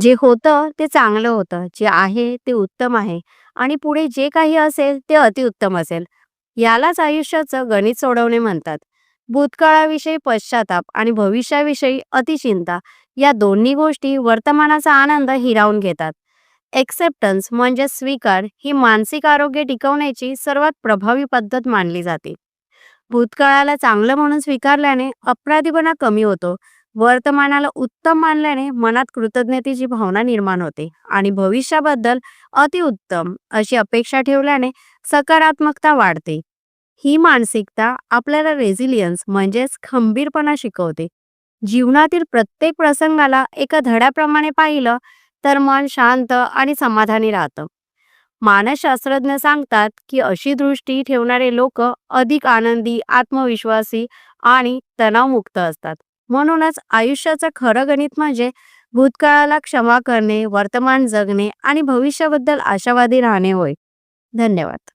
जे होतं ते चांगलं होतं. जे आहे ते उत्तम आहे आणि पुढे जे काही असेल ते अतिउत्तम असेल. यालाच आयुष्याचं गणित सोडवणे म्हणतात. भूतकाळाविषयी पश्चाताप आणि भविष्याविषयी अतिचिंता या दोन्ही गोष्टी वर्तमानाचा आनंद हिरावून घेतात. एक्सेप्टन्स म्हणजे स्वीकार ही मानसिक आरोग्य टिकवण्याची सर्वात प्रभावी पद्धत मानली जाते. भूतकाळाला चांगलं म्हणून स्वीकारल्याने अपराधीपणा कमी होतो. वर्तमानाला उत्तम मानल्याने मनात कृतज्ञतेची भावना निर्माण होते आणि भविष्याबद्दल अतिउत्तम अशी अपेक्षा ठेवल्याने सकारात्मकता वाढते. ही मानसिकता आपल्याला रेझिलियन्स म्हणजेच खंबीरपणा शिकवते. जीवनातील प्रत्येक प्रसंगाला एका धड्याप्रमाणे पाहिलं तर मन शांत आणि समाधानी राहतं. मानसशास्त्रज्ञ सांगतात की अशी दृष्टी ठेवणारे लोक अधिक आनंदी, आत्मविश्वासी आणि तणावमुक्त असतात. म्हणूनच आयुष्याचं खरं गणित म्हणजे भूतकाळाला क्षमा करणे, वर्तमान जगणे आणि भविष्याबद्दल आशावादी राहणे होय. धन्यवाद.